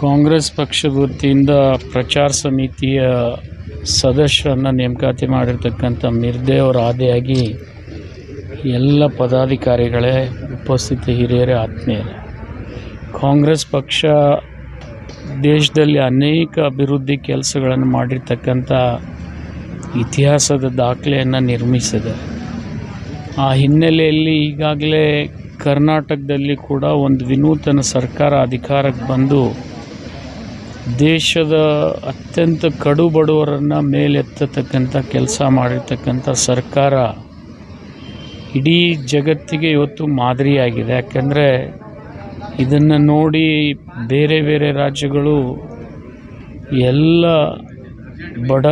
ಕಾಂಗ್ರೆಸ್ ಪಕ್ಷದ ವತಿಯಿಂದ ಪ್ರಚಾರ ಸಮಿತಿಯ ಸದಸ್ಯರನ್ನು ನೇಮಕಾತಿ ಮಾಡಿರ್ತಕ್ಕಂಥ ಮಿರ್ದೇವರ ಆದಿಯಾಗಿ ಎಲ್ಲ ಪದಾಧಿಕಾರಿಗಳೇ ಉಪಸ್ಥಿತ ಹಿರಿಯರೇ ಆತ್ಮೀಯರೇ. ಕಾಂಗ್ರೆಸ್ ಪಕ್ಷ ದೇಶದಲ್ಲಿ ಅನೇಕ ಅಭಿವೃದ್ಧಿ ಕೆಲಸಗಳನ್ನು ಮಾಡಿರ್ತಕ್ಕಂಥ ಇತಿಹಾಸದ ದಾಖಲೆಯನ್ನು ನಿರ್ಮಿಸಿದೆ. ಆ ಹಿನ್ನೆಲೆಯಲ್ಲಿ ಈಗಾಗಲೇ ಕರ್ನಾಟಕದಲ್ಲಿ ಕೂಡ ಒಂದು ವಿನೂತನ ಸರ್ಕಾರ ಅಧಿಕಾರಕ್ಕೆ ಬಂದು ದೇಶದ ಅತ್ಯಂತ ಕಡು ಬಡವರನ್ನು ಮೇಲೆತ್ತತಕ್ಕಂಥ ಕೆಲಸ ಮಾಡಿರ್ತಕ್ಕಂಥ ಸರ್ಕಾರ ಇಡೀ ಜಗತ್ತಿಗೆ ಇವತ್ತು ಮಾದರಿಯಾಗಿದೆ. ಯಾಕೆಂದರೆ ಇದನ್ನು ನೋಡಿ ಬೇರೆ ಬೇರೆ ರಾಜ್ಯಗಳು ಎಲ್ಲ ಬಡ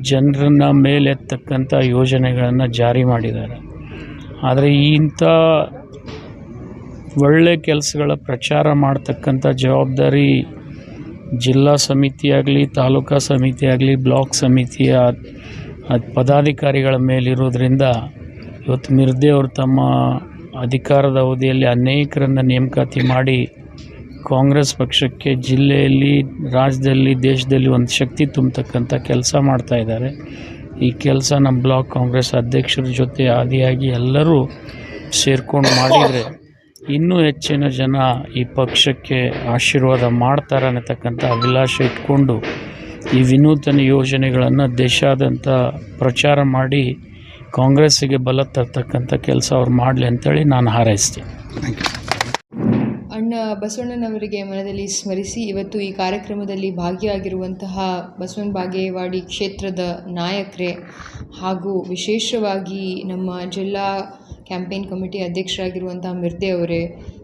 ಜನರನ್ನು ಮೇಲೆತ್ತಕ್ಕಂಥ ಯೋಜನೆಗಳನ್ನು ಜಾರಿ ಮಾಡಿದ್ದಾರೆ. ಆದರೆ ಇಂಥ ಒಳ್ಳೆ ಕೆಲಸಗಳ ಪ್ರಚಾರ ಮಾಡ್ತಕ್ಕಂಥ ಜವಾಬ್ದಾರಿ ಜಿಲ್ಲಾ ಸಮಿತಿ ಆಗಲಿ, ತಾಲೂಕಾ ಸಮಿತಿ ಆಗಲಿ, ಬ್ಲಾಕ್ ಸಮಿತಿಯ ಪದಾಧಿಕಾರಿಗಳ ಮೇಲಿರೋದ್ರಿಂದ ಇವತ್ತು ಮಿರ್ದೆ ಅವರು ತಮ್ಮ ಅಧಿಕಾರದ ಅವಧಿಯಲ್ಲಿ ಅನೇಕರನ್ನು ನೇಮಕಾತಿ ಮಾಡಿ ಕಾಂಗ್ರೆಸ್ ಪಕ್ಷಕ್ಕೆ ಜಿಲ್ಲೆಯಲ್ಲಿ, ರಾಜ್ಯದಲ್ಲಿ, ದೇಶದಲ್ಲಿ ಒಂದು ಶಕ್ತಿ ತುಂಬತಕ್ಕಂಥ ಕೆಲಸ ಮಾಡ್ತಾ ಇದ್ದಾರೆ. ಈ ಕೆಲಸ ನಮ್ಮ ಬ್ಲಾಕ್ ಕಾಂಗ್ರೆಸ್ ಅಧ್ಯಕ್ಷರ ಜೊತೆ ಆದಿಯಾಗಿ ಎಲ್ಲರೂ ಸೇರ್ಕೊಂಡು ಮಾಡಿದರೆ ಇನ್ನೂ ಹೆಚ್ಚಿನ ಜನ ಈ ಪಕ್ಷಕ್ಕೆ ಆಶೀರ್ವಾದ ಮಾಡ್ತಾರೆ ಅನ್ನತಕ್ಕಂಥ ಅಭಿಲಾಷೆ ಇಟ್ಕೊಂಡು ಈ ವಿನೂತನ ಯೋಜನೆಗಳನ್ನು ದೇಶಾದ್ಯಂತ ಪ್ರಚಾರ ಮಾಡಿ ಕಾಂಗ್ರೆಸ್ಸಿಗೆ ಬಲ ತರ್ತಕ್ಕಂಥ ಕೆಲಸ ಅವ್ರು ಮಾಡಲಿ ಅಂತೇಳಿ ನಾನು ಹಾರೈಸ್ತೀನಿ. ಅಣ್ಣ ಬಸವಣ್ಣನವರಿಗೆ ಮನದಲ್ಲಿ ಸ್ಮರಿಸಿ ಇವತ್ತು ಈ ಕಾರ್ಯಕ್ರಮದಲ್ಲಿ ಭಾಗಿಯಾಗಿರುವಂತಹ ಬಸವನ ಬಾಗೇವಾಡಿ ಕ್ಷೇತ್ರದ ನಾಯಕರೇ ಹಾಗೂ ವಿಶೇಷವಾಗಿ ನಮ್ಮ ಜಿಲ್ಲಾ ಕ್ಯಾಂಪೇನ್ ಕಮಿಟಿ ಅಧ್ಯಕ್ಷರಾಗಿರುವಂತಹ ಮಿರ್ದೆ ಅವರೇ,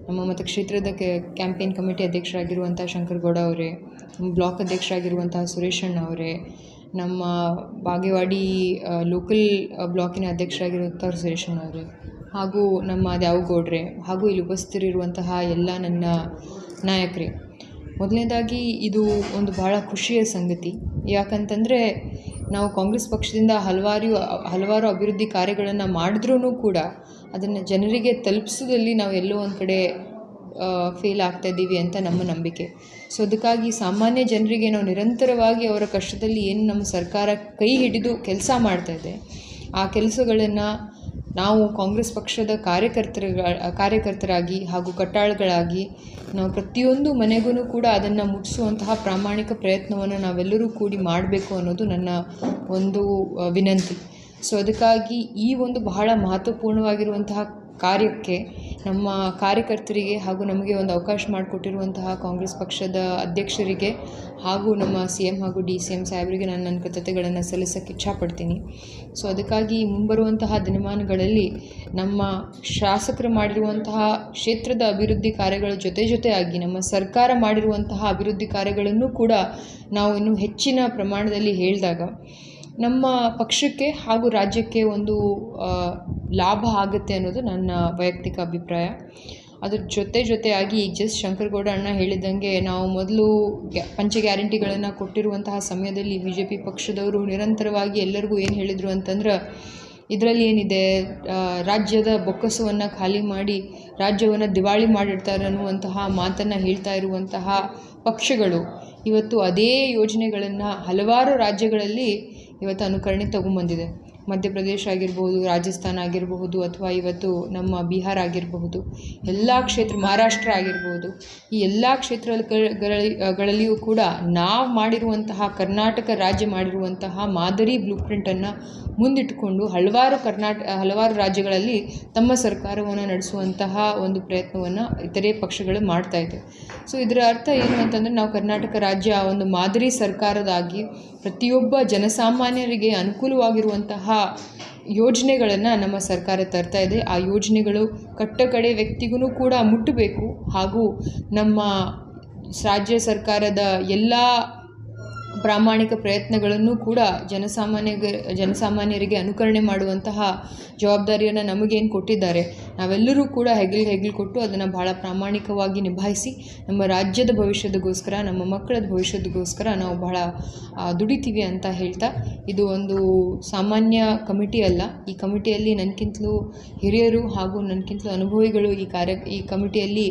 ನಮ್ಮ ಮತಕ್ಷೇತ್ರದ ಕ್ಯಾಂಪೇನ್ ಕಮಿಟಿ ಅಧ್ಯಕ್ಷರಾಗಿರುವಂಥ ಶಂಕರಗೌಡ ಅವರೇ ಬ್ಲಾಕ್ ಅಧ್ಯಕ್ಷರಾಗಿರುವಂತಹ ಸುರೇಶಣ್ಣ ಅವರೇ, ನಮ್ಮ ಬಾಗೇವಾಡಿ ಲೋಕಲ್ ಬ್ಲಾಕಿನ ಅಧ್ಯಕ್ಷರಾಗಿರುವಂಥ ಸುರೇಶಣ್ಣ ಅವರೇ. ಹಾಗೂ ನಮ್ಮ ದ್ಯಾವಗೌಡ್ರೆ ಹಾಗೂ ಇಲ್ಲಿ ಉಪಸ್ಥಿತರಿರುವಂತಹ ಎಲ್ಲ ನನ್ನ ನಾಯಕರೇ. ಮೊದಲನೇದಾಗಿ ಇದು ಒಂದು ಬಹಳ ಖುಷಿಯ ಸಂಗತಿ. ಯಾಕಂತಂದರೆ ನಾವು ಕಾಂಗ್ರೆಸ್ ಪಕ್ಷದಿಂದ ಹಲವಾರು ಹಲವಾರು ಅಭಿವೃದ್ಧಿ ಕಾರ್ಯಗಳನ್ನು ಮಾಡಿದ್ರೂ ಕೂಡ ಅದನ್ನು ಜನರಿಗೆ ತಲುಪಿಸೋದಲ್ಲಿ ನಾವು ಎಲ್ಲೋ ಒಂದು ಕಡೆ ಫೇಲ್ ಆಗ್ತಾ ಇದ್ದೀವಿ ಅಂತ ನಮ್ಮ ನಂಬಿಕೆ. ಸೊ ಅದಕ್ಕಾಗಿ ಸಾಮಾನ್ಯ ಜನರಿಗೆ ನಾವು ನಿರಂತರವಾಗಿ ಅವರ ಕಷ್ಟದಲ್ಲಿ ಏನು ನಮ್ಮ ಸರ್ಕಾರ ಕೈ ಹಿಡಿದು ಕೆಲಸ ಮಾಡ್ತಾ ಇದೆ, ಆ ಕೆಲಸಗಳನ್ನು ನಾವು ಕಾಂಗ್ರೆಸ್ ಪಕ್ಷದ ಕಾರ್ಯಕರ್ತರ ಕಾರ್ಯಕರ್ತರಾಗಿ ಹಾಗೂ ಕಟ್ಟಾಳುಗಳಾಗಿ ನಾವು ಪ್ರತಿಯೊಂದು ಮನೆಗೂ ಕೂಡ ಅದನ್ನು ಮುಟ್ಟಿಸುವಂತಹ ಪ್ರಾಮಾಣಿಕ ಪ್ರಯತ್ನವನ್ನು ನಾವೆಲ್ಲರೂ ಕೂಡಿ ಮಾಡಬೇಕು ಅನ್ನೋದು ನನ್ನ ಒಂದು ವಿನಂತಿ. ಸೊ ಅದಕ್ಕಾಗಿ ಈ ಒಂದು ಬಹಳ ಮಹತ್ವಪೂರ್ಣವಾಗಿರುವಂತಹ ಕಾರ್ಯಕ್ಕೆ, ನಮ್ಮ ಕಾರ್ಯಕರ್ತರಿಗೆ ಹಾಗೂ ನಮಗೆ ಒಂದು ಅವಕಾಶ ಮಾಡಿಕೊಟ್ಟಿರುವಂತಹ ಕಾಂಗ್ರೆಸ್ ಪಕ್ಷದ ಅಧ್ಯಕ್ಷರಿಗೆ ಹಾಗೂ ನಮ್ಮ ಸಿ ಎಂ ಹಾಗೂ ಡಿ ಸಿ ಎಂ ಸಾಹೇಬರಿಗೆ ನಾನು ನನ್ನ ಕೃತಜ್ಞತೆಗಳನ್ನು ಸಲ್ಲಿಸೋಕ್ಕೆ ಇಚ್ಛಾಪಡ್ತೀನಿ. ಸೊ ಅದಕ್ಕಾಗಿ ಮುಂಬರುವಂತಹ ದಿನಮಾನಗಳಲ್ಲಿ ನಮ್ಮ ಶಾಸಕರು ಮಾಡಿರುವಂತಹ ಕ್ಷೇತ್ರದ ಅಭಿವೃದ್ಧಿ ಕಾರ್ಯಗಳ ಜೊತೆ ಜೊತೆಯಾಗಿ ನಮ್ಮ ಸರ್ಕಾರ ಮಾಡಿರುವಂತಹ ಅಭಿವೃದ್ಧಿ ಕಾರ್ಯಗಳನ್ನು ಕೂಡ ನಾವು ಇನ್ನೂ ಹೆಚ್ಚಿನ ಪ್ರಮಾಣದಲ್ಲಿ ಹೇಳಿದಾಗ ನಮ್ಮ ಪಕ್ಷಕ್ಕೆ ಹಾಗೂ ರಾಜ್ಯಕ್ಕೆ ಒಂದು ಲಾಭ ಆಗುತ್ತೆ ಅನ್ನೋದು ನನ್ನ ವೈಯಕ್ತಿಕ ಅಭಿಪ್ರಾಯ. ಅದ್ರ ಜೊತೆ ಜೊತೆಯಾಗಿ ಈಗ ಜಸ್ಟ್ ಶಂಕರಗೌಡ ಅಣ್ಣ ಹೇಳಿದಂಗೆ ನಾವು ಮೊದಲು ಪಂಚ ಗ್ಯಾರಂಟಿಗಳನ್ನು ಕೊಟ್ಟಿರುವಂತಹ ಸಮಯದಲ್ಲಿ ಬಿ ಜೆ ಪಿ ಪಕ್ಷದವರು ನಿರಂತರವಾಗಿ ಎಲ್ಲರಿಗೂ ಏನು ಹೇಳಿದರು ಅಂತಂದ್ರೆ, ಇದರಲ್ಲಿ ಏನಿದೆ ರಾಜ್ಯದ ಬೊಕ್ಕಸವನ್ನು ಖಾಲಿ ಮಾಡಿ, ರಾಜ್ಯವನ್ನು ದಿವಾಳಿ ಮಾಡಿರ್ತಾರೆ ಅನ್ನುವಂತಹ ಮಾತನ್ನು ಹೇಳ್ತಾ ಇರುವಂತಹ ಪಕ್ಷಗಳು. ಇವತ್ತು ಅದೇ ಯೋಜನೆಗಳನ್ನು ಹಲವಾರು ರಾಜ್ಯಗಳಲ್ಲಿ ಇವತ್ತು ಅನುಕರಣೆ ತಗೊಂಬಂದಿದೆ. ಮಧ್ಯಪ್ರದೇಶ ಆಗಿರ್ಬೋದು, ರಾಜಸ್ಥಾನ ಆಗಿರಬಹುದು ಅಥವಾ ಇವತ್ತು ನಮ್ಮ ಬಿಹಾರ ಆಗಿರಬಹುದು, ಎಲ್ಲ ಕ್ಷೇತ್ರ, ಮಹಾರಾಷ್ಟ್ರ ಆಗಿರ್ಬೋದು, ಈ ಎಲ್ಲ ಕ್ಷೇತ್ರಗಳಲ್ಲಿಯೂ ಕೂಡ ನಾವು ಮಾಡಿರುವಂತಹ, ಕರ್ನಾಟಕ ರಾಜ್ಯ ಮಾಡಿರುವಂತಹ ಮಾದರಿ ಬ್ಲೂ ಪ್ರಿಂಟನ್ನು ಮುಂದಿಟ್ಟುಕೊಂಡು ಹಲವಾರು ಕರ್ನಾಟಕ ಹಲವಾರು ರಾಜ್ಯಗಳಲ್ಲಿ ತಮ್ಮ ಸರ್ಕಾರವನ್ನು ನಡೆಸುವಂತಹ ಒಂದು ಪ್ರಯತ್ನವನ್ನು ಇತರೆ ಪಕ್ಷಗಳು ಮಾಡ್ತಾ ಇದೆ. ಸೊ ಇದರ ಅರ್ಥ ಏನು ಅಂತಂದರೆ ನಾವು ಕರ್ನಾಟಕ ರಾಜ್ಯ ಒಂದು ಮಾದರಿ ಸರ್ಕಾರದಾಗಿ ಪ್ರತಿಯೊಬ್ಬ ಜನಸಾಮಾನ್ಯರಿಗೆ ಅನುಕೂಲವಾಗಿರುವಂತಹ ಯೋಜನೆಗಳನ್ನು ನಮ್ಮ ಸರ್ಕಾರ ತರ್ತಾ ಇದೆ. ಆ ಯೋಜನೆಗಳು ಕಟ್ಟಕಡೆ ವ್ಯಕ್ತಿಗೂ ಕೂಡ ಮುಟ್ಟಬೇಕು. ಹಾಗೂ ನಮ್ಮ ರಾಜ್ಯ ಸರ್ಕಾರದ ಎಲ್ಲ ಪ್ರಾಮಾಣಿಕ ಪ್ರಯತ್ನಗಳನ್ನು ಕೂಡ ಜನಸಾಮಾನ್ಯಗೆ, ಜನಸಾಮಾನ್ಯರಿಗೆ ಅನುಕರಣೆ ಮಾಡುವಂತಹ ಜವಾಬ್ದಾರಿಯನ್ನು ನಮಗೇನು ಕೊಟ್ಟಿದ್ದಾರೆ. ನಾವೆಲ್ಲರೂ ಕೂಡ ಹೆಗಲು ಹೆಗಲು ಕೊಟ್ಟು ಅದನ್ನು ಬಹಳ ಪ್ರಾಮಾಣಿಕವಾಗಿ ನಿಭಾಯಿಸಿ, ನಮ್ಮ ರಾಜ್ಯದ ಭವಿಷ್ಯದಗೋಸ್ಕರ, ನಮ್ಮ ಮಕ್ಕಳ ಭವಿಷ್ಯದಗೋಸ್ಕರ ನಾವು ಬಹಳ ದುಡಿತೀವಿ ಅಂತ ಹೇಳ್ತಾ, ಇದು ಒಂದು ಸಾಮಾನ್ಯ ಕಮಿಟಿ ಅಲ್ಲ. ಈ ಕಮಿಟಿಯಲ್ಲಿ ನನಗಿಂತಲೂ ಹಿರಿಯರು ಹಾಗೂ ನನಗಿಂತಲೂ ಅನುಭವಿಗಳು ಈ ಕಾರ್ಯ, ಈ ಕಮಿಟಿಯಲ್ಲಿ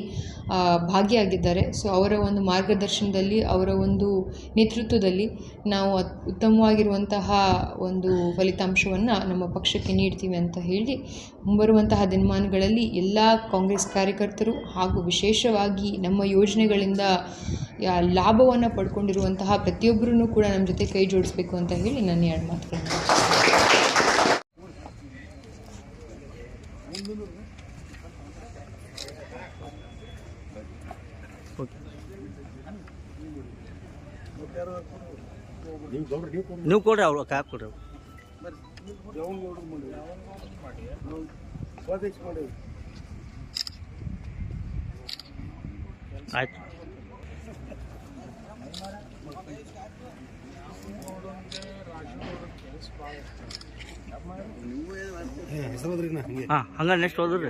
ಭಾಗಿಯಾಗಿದ್ದಾರೆ. ಸೊ ಅವರ ಒಂದು ಮಾರ್ಗದರ್ಶನದಲ್ಲಿ, ಅವರ ಒಂದು ನೇತೃತ್ವದಲ್ಲಿ ನಾವು ಅತ್- ಉತ್ತಮವಾಗಿರುವಂತಹ ಒಂದು ಫಲಿತಾಂಶವನ್ನು ನಮ್ಮ ಪಕ್ಷಕ್ಕೆ ನೀಡ್ತೀವಿ ಅಂತ ಹೇಳಿ, ಮುಂಬರುವಂತಹ ದಿನಮಾನಗಳಲ್ಲಿ ಎಲ್ಲ ಕಾಂಗ್ರೆಸ್ ಕಾರ್ಯಕರ್ತರು ಹಾಗೂ ವಿಶೇಷವಾಗಿ ನಮ್ಮ ಯೋಜನೆಗಳಿಂದ ಲಾಭವನ್ನು ಪಡ್ಕೊಂಡಿರುವಂತಹ ಪ್ರತಿಯೊಬ್ಬರೂ ಕೂಡ ನಮ್ಮ ಜೊತೆ ಕೈ ಜೋಡಿಸ್ಬೇಕು ಅಂತ ಹೇಳಿ ನಾನು ಎರಡು ಮಾತುಗಳನ್ನು ನೀವು ಕೊಡ್ರಿ ಅವ್ರು ಕ್ಯಾಪ್ ಕೊಡ್ರಿ. ಆಯ್ತು. ಹಾಂ ಹಂಗ ನೆಕ್ಸ್ಟ್ ಹೋದ್ರಿ.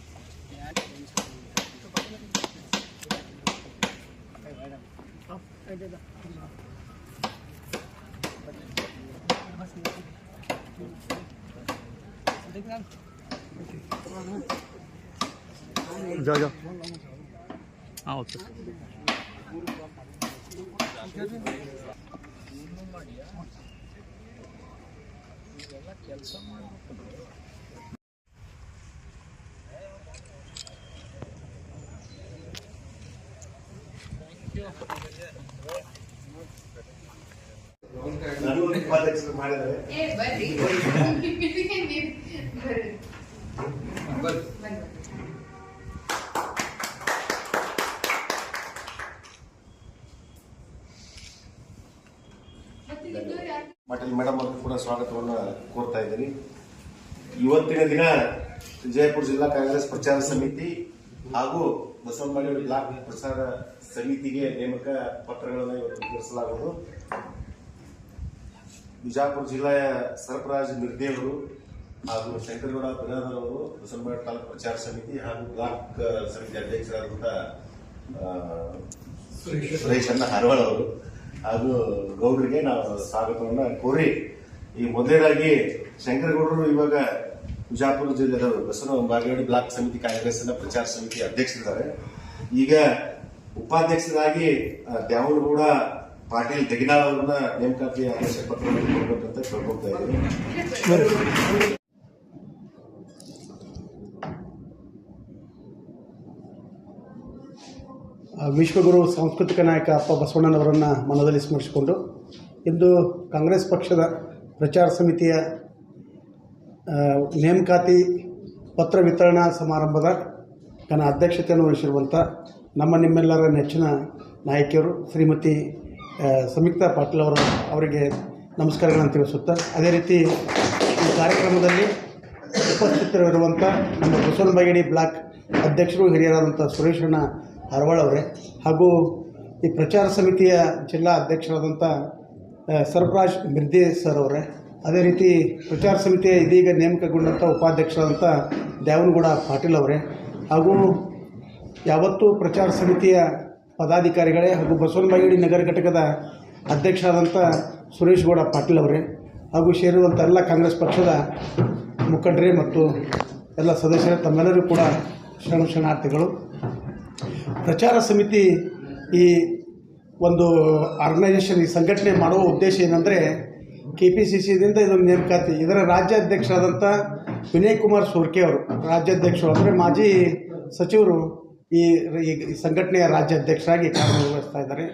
Al, evde de. Gel gel. Al otur. ಕೆಲಸ ಮಾಡಬೇಕು ಪಾಟೀಲ್ ಮೇಡಮ್ ಅವ್ರಿಗೂ ಕೂಡ ಸ್ವಾಗತವನ್ನು ಕೋರ್ತಾ ಇದ್ದೀನಿ. ಇವತ್ತಿನ ದಿನ ವಿಜಯಪುರ ಜಿಲ್ಲಾ ಕಾಂಗ್ರೆಸ್ ಪ್ರಚಾರ ಸಮಿತಿ ಹಾಗೂ ಬಸವನಬಾಡಿ ಬ್ಲಾಕ್ ಪ್ರಚಾರ ಸಮಿತಿಗೆ ನೇಮಕ ಪತ್ರಗಳನ್ನು ಇವತ್ತು ವಿತರಿಸಲಾಗುವುದು. ಬಿಜಾಪುರ ಜಿಲ್ಲೆಯ ಸರ್ಪರಾಜ್ ಮಿರ್ದೇವರು ಹಾಗೂ ಶಂಕರಗೌಡ ಬಿರಾದರ್ ಅವರು ಬಸವನಬಾಡಿ ತಾಲೂಕು ಪ್ರಚಾರ ಸಮಿತಿ ಹಾಗೂ ಬ್ಲಾಕ್ ಸಮಿತಿ ಅಧ್ಯಕ್ಷರಾದಂಥ ಸುರೇಶ್ ಅಣ್ಣ ಹರವಳ್ ಅವರು ಹಾಗೂ ಗೌಡರಿಗೆ ನಾವು ಸ್ವಾಗತವನ್ನು ಕೋರಿ ಈ ಮೊದಲನೇದಾಗಿ ಶಂಕರಗೌಡರು ಇವಾಗ ಬಿಜಾಪುರ ಜಿಲ್ಲೆಯವರು ಬಸವ ಬಾಗೇವಾಡಿ ಬ್ಲಾಕ್ ಸಮಿತಿ ಕಾಂಗ್ರೆಸ್ನ ಪ್ರಚಾರ ಸಮಿತಿ ಅಧ್ಯಕ್ಷರಿದ್ದಾರೆ. ಈಗ ಉಪಾಧ್ಯಕ್ಷರಾಗಿ ಆ, ದ್ಯಾವನಗೌಡ ಪಾಟೀಲ್ ದಗಿನಾಳ್ ಅವರನ್ನ ನೇಮಕಾತಿ ಆದೇಶ ಪತ್ರ ಕೊಡಬೇಕಂತ ಕೇಳ್ಕೊಳ್ತಾ ಇದ್ದೀನಿ. ವಿಶ್ವಗುರು ಸಾಂಸ್ಕೃತಿಕ ನಾಯಕ ಅಪ್ಪ ಬಸವಣ್ಣನವರನ್ನು ಮನದಲ್ಲಿ ಸ್ಮರಿಸಿಕೊಂಡು ಇಂದು ಕಾಂಗ್ರೆಸ್ ಪಕ್ಷದ ಪ್ರಚಾರ ಸಮಿತಿಯ ನೇಮಕಾತಿ ಪತ್ರ ವಿತರಣಾ ಸಮಾರಂಭದ ತನ್ನ ಅಧ್ಯಕ್ಷತೆಯನ್ನು ವಹಿಸಿರುವಂಥ ನಮ್ಮ ನಿಮ್ಮೆಲ್ಲರ ನೆಚ್ಚಿನ ನಾಯಕಿಯರು ಶ್ರೀಮತಿ ಸಂಯುಕ್ತ ಪಾಟೀಲ್ ಅವರು ಅವರಿಗೆ ನಮಸ್ಕಾರಗಳನ್ನು ತಿಳಿಸುತ್ತಾ, ಅದೇ ರೀತಿ ಈ ಕಾರ್ಯಕ್ರಮದಲ್ಲಿ ಉಪಸ್ಥಿತರಿರುವಂಥ ನಮ್ಮ ಬಸವನಬಾಗೇಡಿ ಬ್ಲಾಕ್ ಅಧ್ಯಕ್ಷರು ಹಿರಿಯರಾದಂಥ ಸುರೇಶಣ್ಣ ಹರವಾಳ್ ಅವರೇ, ಹಾಗೂ ಈ ಪ್ರಚಾರ ಸಮಿತಿಯ ಜಿಲ್ಲಾ ಅಧ್ಯಕ್ಷರಾದಂಥ ಸರ್ಪ್ರಾಜ್ ಮಿರ್ದೆ ಸರ್ ಅವರೇ, ಅದೇ ರೀತಿ ಪ್ರಚಾರ ಸಮಿತಿಯ ಇದೀಗ ನೇಮಕಗೊಂಡಂಥ ಉಪಾಧ್ಯಕ್ಷರಾದಂಥ ದ್ಯಾವನಗೌಡ ಪಾಟೀಲ್ ಅವರೇ, ಹಾಗೂ ಯಾವತ್ತೂ ಪ್ರಚಾರ ಸಮಿತಿಯ ಪದಾಧಿಕಾರಿಗಳೇ ಹಾಗೂ ಬಸವನಬಾಗೇಡಿ ನಗರ ಘಟಕದ ಅಧ್ಯಕ್ಷರಾದಂಥ ಸುರೇಶ್ ಗೌಡ ಪಾಟೀಲ್ ಅವರೇ ಹಾಗೂ ಸೇರಿರುವಂಥ ಎಲ್ಲ ಕಾಂಗ್ರೆಸ್ ಪಕ್ಷದ ಮುಖಂಡರೇ ಮತ್ತು ಎಲ್ಲ ಸದಸ್ಯರೇ ತಮ್ಮೆಲ್ಲರೂ ಕೂಡ ಶರಣ ಶರಣಾರ್ಥಿಗಳು. ಪ್ರಚಾರ ಸಮಿತಿ ಈ ಒಂದು ಆರ್ಗನೈಸೇಷನ್ ಈ ಸಂಘಟನೆ ಮಾಡುವ ಉದ್ದೇಶ ಏನಂದರೆ ಕೆ ಪಿ ಸಿ ಸಿದಿಂದ ಇದೊಂದು ನೇಮಕಾತಿ. ಇದರ ರಾಜ್ಯಾಧ್ಯಕ್ಷರಾದಂಥ ವಿನಯ್ ಕುಮಾರ್ ಸೋರ್ಕೆ ಅವರು, ರಾಜ್ಯಾಧ್ಯಕ್ಷರು ಅಂದರೆ ಮಾಜಿ ಸಚಿವರು ಈ ಈ ಸಂಘಟನೆಯ ರಾಜ್ಯಾಧ್ಯಕ್ಷರಾಗಿ ಕಾರ್ಯನಿರ್ವಹಿಸ್ತಾ ಇದ್ದಾರೆ.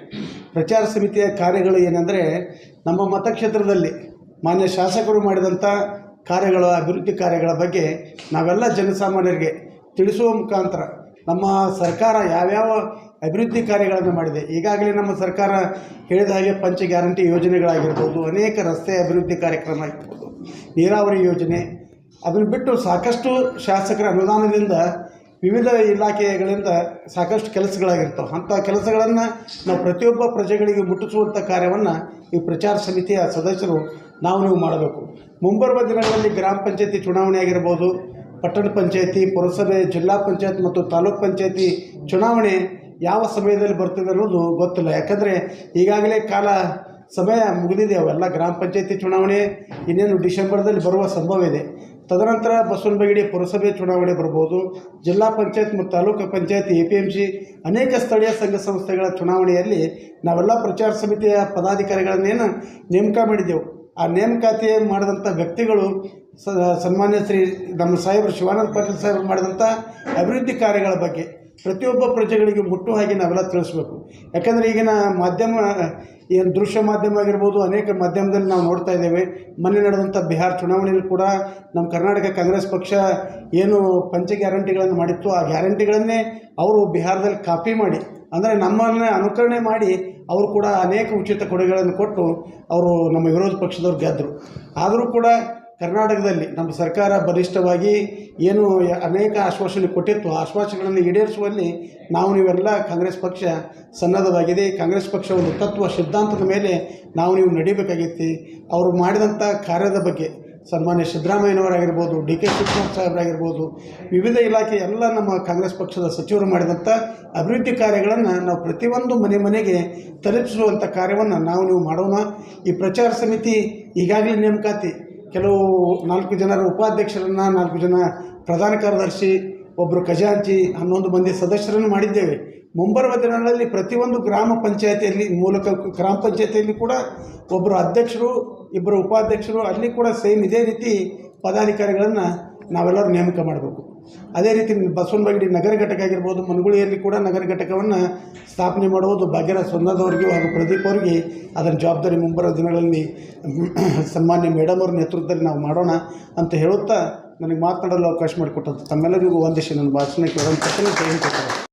ಪ್ರಚಾರ ಸಮಿತಿಯ ಕಾರ್ಯಗಳು ಏನಂದರೆ ನಮ್ಮ ಮತಕ್ಷೇತ್ರದಲ್ಲಿ ಮಾನ್ಯ ಶಾಸಕರು ಮಾಡಿದಂಥ ಕಾರ್ಯಗಳ, ಅಭಿವೃದ್ಧಿ ಕಾರ್ಯಗಳ ಬಗ್ಗೆ ನಾವೆಲ್ಲ ಜನಸಾಮಾನ್ಯರಿಗೆ ತಿಳಿಸುವ ಮುಖಾಂತರ ನಮ್ಮ ಸರ್ಕಾರ ಯಾವ್ಯಾವ ಅಭಿವೃದ್ಧಿ ಕಾರ್ಯಗಳನ್ನು ಮಾಡಿದೆ. ಈಗಾಗಲೇ ನಮ್ಮ ಸರ್ಕಾರ ಹೇಳಿದ ಹಾಗೆ ಪಂಚ ಗ್ಯಾರಂಟಿ ಯೋಜನೆಗಳಾಗಿರ್ಬೋದು, ಅನೇಕ ರಸ್ತೆ ಅಭಿವೃದ್ಧಿ ಕಾರ್ಯಕ್ರಮ ಆಗಿರ್ಬೋದು, ನೀರಾವರಿ ಯೋಜನೆ, ಅದನ್ನು ಬಿಟ್ಟು ಸಾಕಷ್ಟು ಶಾಸಕರ ಅನುದಾನದಿಂದ ವಿವಿಧ ಇಲಾಖೆಗಳಿಂದ ಸಾಕಷ್ಟು ಕೆಲಸಗಳಾಗಿರ್ತವೆ. ಅಂಥ ಕೆಲಸಗಳನ್ನು ನಾವು ಪ್ರತಿಯೊಬ್ಬ ಪ್ರಜೆಗಳಿಗೆ ಮುಟ್ಟಿಸುವಂಥ ಕಾರ್ಯವನ್ನು ಈ ಪ್ರಚಾರ ಸಮಿತಿಯ ಸದಸ್ಯರು ನಾವು ನೀವು ಮಾಡಬೇಕು. ಮುಂಬರುವ ದಿನಗಳಲ್ಲಿ ಗ್ರಾಮ ಪಂಚಾಯತಿ ಚುನಾವಣೆ ಆಗಿರ್ಬೋದು, ಪಟ್ಟಣ ಪಂಚಾಯತಿ, ಪುರಸಭೆ, ಜಿಲ್ಲಾ ಪಂಚಾಯತ್ ಮತ್ತು ತಾಲೂಕ್ ಪಂಚಾಯತಿ ಚುನಾವಣೆ ಯಾವ ಸಮಯದಲ್ಲಿ ಬರ್ತದೆ ಅನ್ನೋದು ಗೊತ್ತಿಲ್ಲ. ಯಾಕಂದರೆ ಈಗಾಗಲೇ ಕಾಲ ಸಮಯ ಮುಗಿದಿದೆ. ಅವೆಲ್ಲ ಗ್ರಾಮ ಪಂಚಾಯತಿ ಚುನಾವಣೆ, ಇನ್ನೇನು ಡಿಸೆಂಬರ್ದಲ್ಲಿ ಬರುವ ಸಂಭವ ಇದೆ. ತದನಂತರ ಬಸವನಬಗಿಡಿ ಪುರಸಭೆ ಚುನಾವಣೆ ಬರ್ಬೋದು ಜಿಲ್ಲಾ ಪಂಚಾಯತ್ ಮತ್ತು taluk panchayat A P M C ಅನೇಕ ಸ್ಥಳೀಯ ಸಂಘ ಸಂಸ್ಥೆಗಳ ಚುನಾವಣೆಯಲ್ಲಿ ನಾವೆಲ್ಲ ಪ್ರಚಾರ ಸಮಿತಿಯ ಪದಾಧಿಕಾರಿಗಳನ್ನೇನು ನೇಮಕ ಮಾಡಿದ್ದೆವು ಆ ನೇಮಕಾತಿ ಮಾಡಿದಂಥ ವ್ಯಕ್ತಿಗಳು ಸನ್ಮಾನ್ಯ ಶ್ರೀ ನಮ್ಮ ಸಾಹೇಬರು ಶಿವಾನಂದ ಪಾಟೀಲ್ ಸಾಹೇಬರು ಮಾಡಿದಂಥ ಅಭಿವೃದ್ಧಿ ಕಾರ್ಯಗಳ ಬಗ್ಗೆ ಪ್ರತಿಯೊಬ್ಬ ಪ್ರಜೆಗಳಿಗೆ ಮುಟ್ಟು ಹಾಗೆ ನಾವೆಲ್ಲ ತಿಳಿಸ್ಬೇಕು. ಯಾಕಂದರೆ ಈಗಿನ ಮಾಧ್ಯಮ, ಏನು ದೃಶ್ಯ ಮಾಧ್ಯಮ ಆಗಿರ್ಬೋದು, ಅನೇಕ ಮಾಧ್ಯಮದಲ್ಲಿ ನಾವು ನೋಡ್ತಾ ಇದ್ದೇವೆ. ಮೊನ್ನೆ ನಡೆದಂಥ ಬಿಹಾರ್ ಚುನಾವಣೆಯಲ್ಲಿ ಕೂಡ ನಮ್ಮ ಕರ್ನಾಟಕ ಕಾಂಗ್ರೆಸ್ ಪಕ್ಷ ಏನು ಪಂಚ ಗ್ಯಾರಂಟಿಗಳನ್ನು ಮಾಡಿತ್ತು ಆ ಗ್ಯಾರಂಟಿಗಳನ್ನೇ ಅವರು ಬಿಹಾರದಲ್ಲಿ ಕಾಪಿ ಮಾಡಿ, ಅಂದರೆ ನಮ್ಮನ್ನೇ ಅನುಕರಣೆ ಮಾಡಿ ಅವರು ಕೂಡ ಅನೇಕ ಉಚಿತ ಕೊಡುಗೆಗಳನ್ನು ಕೊಟ್ಟು ಅವರು ನಮ್ಮ ವಿರೋಧ ಪಕ್ಷದವ್ರು ಗೆದ್ದರು ಆದರೂ ಕೂಡ ಕರ್ನಾಟಕದಲ್ಲಿ ನಮ್ಮ ಸರ್ಕಾರ ಬಲಿಷ್ಠವಾಗಿ ಏನು ಅನೇಕ ಆಶ್ವಾಸನೆ ಕೊಟ್ಟಿತ್ತು, ಆ ಆಶ್ವಾಸನೆಗಳನ್ನು ಈಡೇರಿಸುವಲ್ಲಿ ನಾವು ನೀವೆಲ್ಲ ಕಾಂಗ್ರೆಸ್ ಪಕ್ಷ ಸನ್ನದ್ಧವಾಗಿದೆ. ಕಾಂಗ್ರೆಸ್ ಪಕ್ಷ ಒಂದು ತತ್ವ, ಸಿದ್ಧಾಂತದ ಮೇಲೆ ನಾವು ನೀವು ನಡಿಬೇಕಾಗೈತಿ ಅವರು ಮಾಡಿದಂಥ ಕಾರ್ಯದ ಬಗ್ಗೆ ಸನ್ಮಾನ್ಯ ಸಿದ್ದರಾಮಯ್ಯನವರಾಗಿರ್ಬೋದು, ಡಿ ಕೆ ಶಿವಕುಮಾರ್ ಸಾಹೇಬರಾಗಿರ್ಬೋದು, ವಿವಿಧ ಇಲಾಖೆ ಎಲ್ಲ ನಮ್ಮ ಕಾಂಗ್ರೆಸ್ ಪಕ್ಷದ ಸಚಿವರು ಮಾಡಿದಂಥ ಅಭಿವೃದ್ಧಿ ಕಾರ್ಯಗಳನ್ನು ನಾವು ಪ್ರತಿಯೊಂದು ಮನೆ ಮನೆಗೆ ತಲುಪಿಸುವಂಥ ಕಾರ್ಯವನ್ನು ನಾವು ನೀವು ಮಾಡೋಣ. ಈ ಪ್ರಚಾರ ಸಮಿತಿ ಈಗಾಗಲೇ ನೇಮಕಾತಿ ಕೆಲವು ನಾಲ್ಕು ಜನರ ಉಪಾಧ್ಯಕ್ಷರನ್ನು, ನಾಲ್ಕು ಜನ ಪ್ರಧಾನ ಕಾರ್ಯದರ್ಶಿ ಒಬ್ಬರು ಖಜಾಂಚಿ, ಹನ್ನೊಂದು ಮಂದಿ ಸದಸ್ಯರನ್ನು ಮಾಡಿದ್ದೇವೆ. ಮುಂಬರುವ ದಿನಗಳಲ್ಲಿ ಪ್ರತಿಯೊಂದು ಗ್ರಾಮ ಪಂಚಾಯತಿಯಲ್ಲಿ, ಮೂಲಕ ಗ್ರಾಮ ಪಂಚಾಯತಿಯಲ್ಲಿ ಕೂಡ ಒಬ್ಬರು ಅಧ್ಯಕ್ಷರು, ಇಬ್ಬರು ಉಪಾಧ್ಯಕ್ಷರು, ಅಲ್ಲಿ ಕೂಡ ಸೇಮ್ ಇದೇ ರೀತಿ ಪದಾಧಿಕಾರಿಗಳನ್ನು ನಾವೆಲ್ಲರೂ ನೇಮಕ ಮಾಡಬೇಕು. ಅದೇ ರೀತಿ ಬಸವನಬಾಗಡಿ ನಗರ ಘಟಕ ಆಗಿರ್ಬೋದು, ಮನಗುಳಿಯಲ್ಲಿ ಕೂಡ ನಗರ ಘಟಕವನ್ನು ಸ್ಥಾಪನೆ ಮಾಡುವುದು ಭಾಗ್ಯರ ಸ್ವಂದದವರಿಗೆ ಹಾಗೂ ಪ್ರದೀಪ್ ಅವರಿಗೆ ಅದರ ಜವಾಬ್ದಾರಿ ಮುಂಬರುವ ದಿನಗಳಲ್ಲಿ ಸನ್ಮಾನ್ಯ ಮೇಡಮ್ ಅವ್ರ ನೇತೃತ್ವದಲ್ಲಿ ನಾವು ಮಾಡೋಣ ಅಂತ ಹೇಳುತ್ತಾ ನನಗೆ ಮಾತನಾಡಲು ಅವಕಾಶ ಮಾಡಿಕೊಟ್ಟಂತ ತಮ್ಮೆಲ್ಲರಿಗೂ ಒಂದಿಷ್ಟು ನನ್ನ ಭಾಷಣಕ್ಕೆ ಜೈ